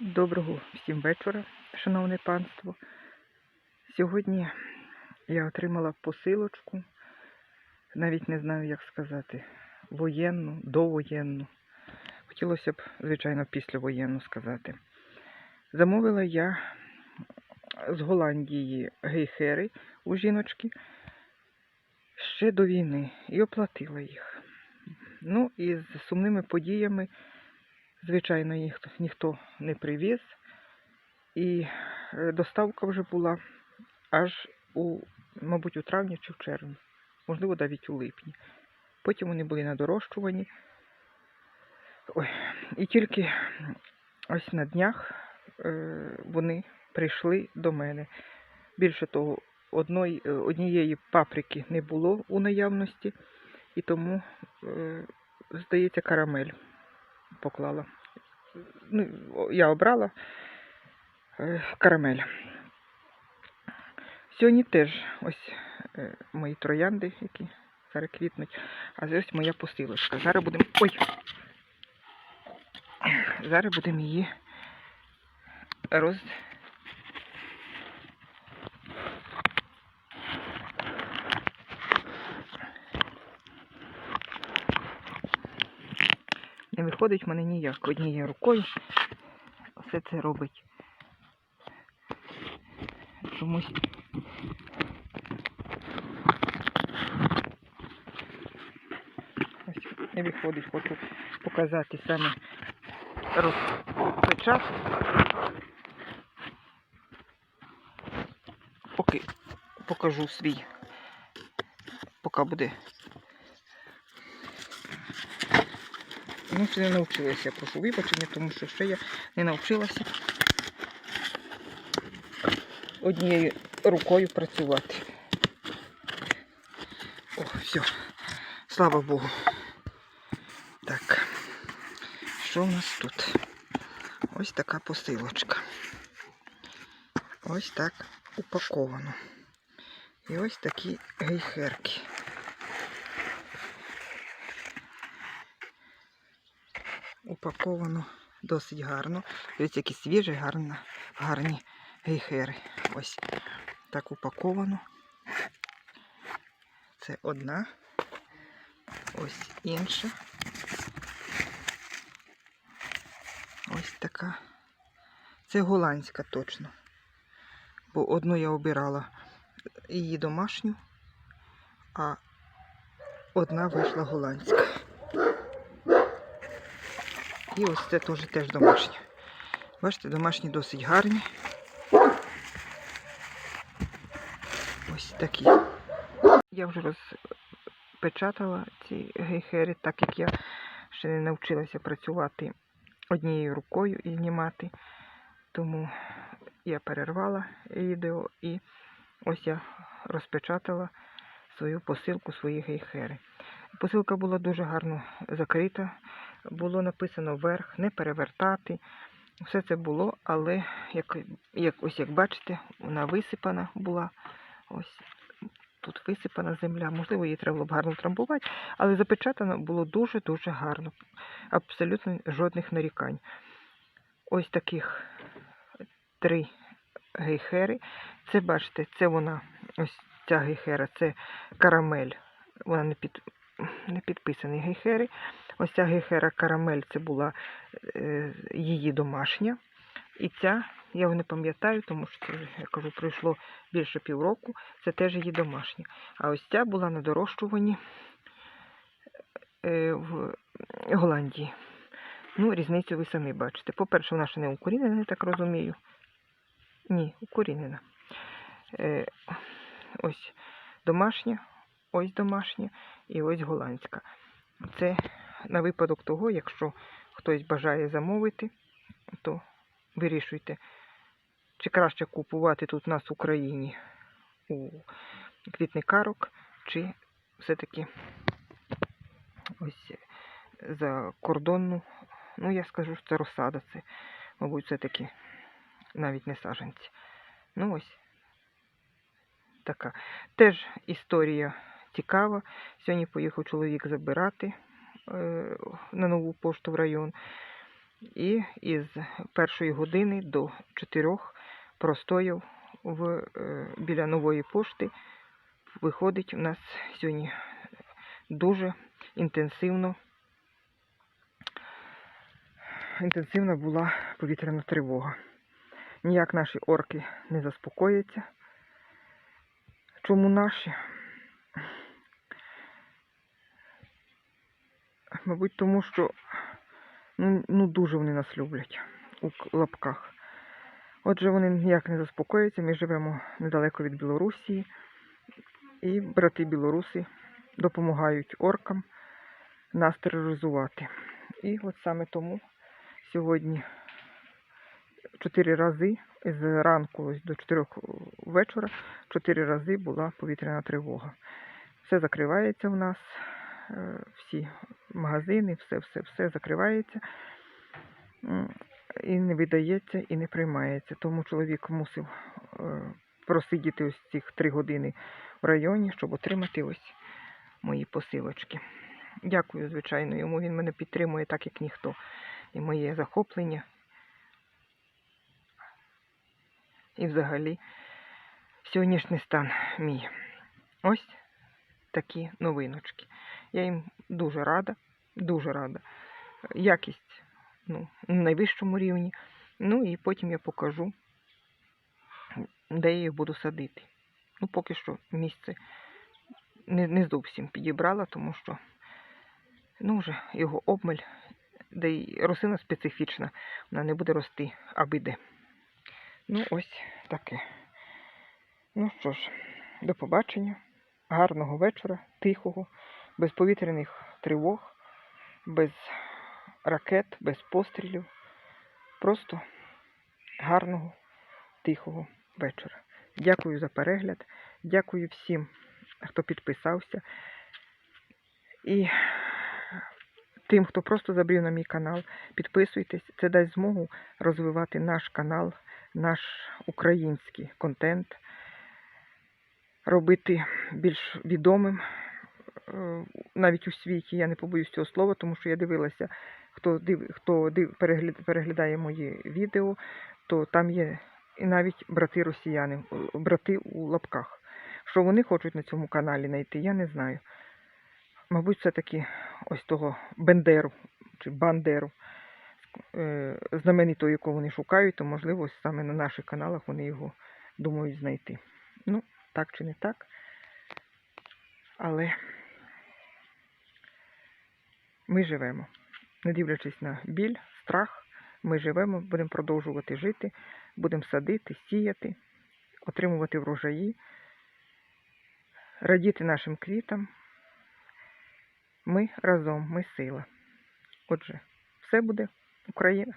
Доброго всім вечора, шановне панство. Сьогодні я отримала посилочку, навіть не знаю, як сказати, воєнну, довоєнну. Хотілося б, звичайно, післявоєнну сказати. Замовила я з Голландії гейхери у жіночки ще до війни і оплатила їх. Ну і з сумними подіями Звичайно, їх ніхто не привіз. І е, доставка вже була аж у, мабуть, у травні чи в червні, можливо, навіть у липні. Потім вони були на дорощуванні. Ой, і тільки ось на днях е, вони прийшли до мене. Більше того, одної, е, однієї паприки не було у наявності, і тому, здається, карамель поклала. Ну, я обрала е, карамель. Сьогодні теж ось е, мої троянди, які зараз квітнуть. А ось моя посилочка. Зараз будемо. Ой! Зараз будемо її роз. Не виходить в мене ніяк однією рукою. Все це робить. Чомусь. Ось не виходить, хочу показати саме розпечат. Поки покажу свій, поки буде Ну, ще не навчилася, прошу вибачення, тому що ще я не навчилася однією рукою працювати. О, все. Слава Богу. Так, що в нас тут? Ось така посилочка. Ось так упаковано. І ось такі гейхерки. Упаковано досить гарно. Дивіться, які свіжі, гарні, гарні гейхери. Ось так упаковано. Це одна. Ось інша. Ось така. Це голландська точно. Бо одну я обирала її домашню, а одна вийшла голландська. І ось це теж теж домашнє. Бачите, домашні досить гарні. Ось такі. Я вже розпечатала ці гейхери, так як я ще не навчилася працювати однією рукою і знімати. Тому я перервала відео і ось я розпечатала свою посилку, свої гейхери. Посилка була дуже гарно закрита було написано вверх, не перевертати. Все це було, але як, як, ось як бачите, вона висипана була. Ось тут висипана земля. Можливо, її треба було б гарно трамбувати, але запечатано було дуже-дуже гарно. Абсолютно жодних нарікань. Ось таких три гейхери. Це, бачите, це вона, ось ця гейхера, це карамель. Вона не під, не підписаний гейхери. Ось ця гейхера карамель це була е, її домашня. І ця, я його не пам'ятаю, тому що це, я кажу, пройшло більше півроку, це теж її домашня. А ось ця була на дорощуванні е, в Голландії. Ну, різницю ви самі бачите. По-перше, вона ще не укорінена, я так розумію. Ні, укорінена. Е, ось домашня, ось домашня і ось голландська. Це на випадок того, якщо хтось бажає замовити, то вирішуйте, чи краще купувати тут у нас в Україні у квітникарок, чи все-таки ось за кордонну, ну я скажу, що це розсада, це, мабуть, все-таки навіть не саженці. Ну ось така. Теж історія цікава. Сьогодні поїхав чоловік забирати е, на нову пошту в район. І із першої години до чотирьох простояв в, е, біля нової пошти. Виходить, у нас сьогодні дуже інтенсивно. Інтенсивна була повітряна тривога. Ніяк наші орки не заспокояться. Чому наші? Мабуть, тому що ну, ну дуже вони нас люблять у лапках. Отже, вони ніяк не заспокояться. Ми живемо недалеко від Білорусі, і брати білоруси допомагають оркам нас тероризувати. І от саме тому сьогодні чотири рази з ранку до чотирьох вечора, чотири рази була повітряна тривога. Все закривається в нас, всі магазини, все, все, все закривається. І не видається, і не приймається. Тому чоловік мусив е, просидіти ось цих три години в районі, щоб отримати ось мої посилочки. Дякую, звичайно, йому він мене підтримує так, як ніхто. І моє захоплення. І взагалі сьогоднішній стан мій. Ось такі новиночки. Я їм дуже рада, дуже рада. Якість ну, на найвищому рівні. Ну і потім я покажу, де я їх буду садити. Ну, поки що місце не, не зовсім підібрала, тому що ну, вже його обмаль, де й рослина специфічна, вона не буде рости аби де. Ну, ось таке. Ну що ж, до побачення. Гарного вечора, тихого, без повітряних тривог, без ракет, без пострілів. Просто гарного, тихого вечора. Дякую за перегляд. Дякую всім, хто підписався. І тим, хто просто забрів на мій канал, підписуйтесь. Це дасть змогу розвивати наш канал, наш український контент, робити більш відомим навіть у світі. Я не побоюсь цього слова, тому що я дивилася, хто див, хто див, перегляд, переглядає мої відео, то там є і навіть брати росіяни, брати у лапках. Що вони хочуть на цьому каналі знайти, я не знаю. Мабуть, все-таки ось того Бендеру чи Бандеру, е, знаменитого, якого вони шукають, то можливо ось саме на наших каналах вони його думають знайти. Ну, так чи не так. Але ми живемо. Не дивлячись на біль, страх, ми живемо, будемо продовжувати жити, будемо садити, сіяти, отримувати врожаї, радіти нашим квітам. Ми разом, ми сила. Отже, все буде Україна.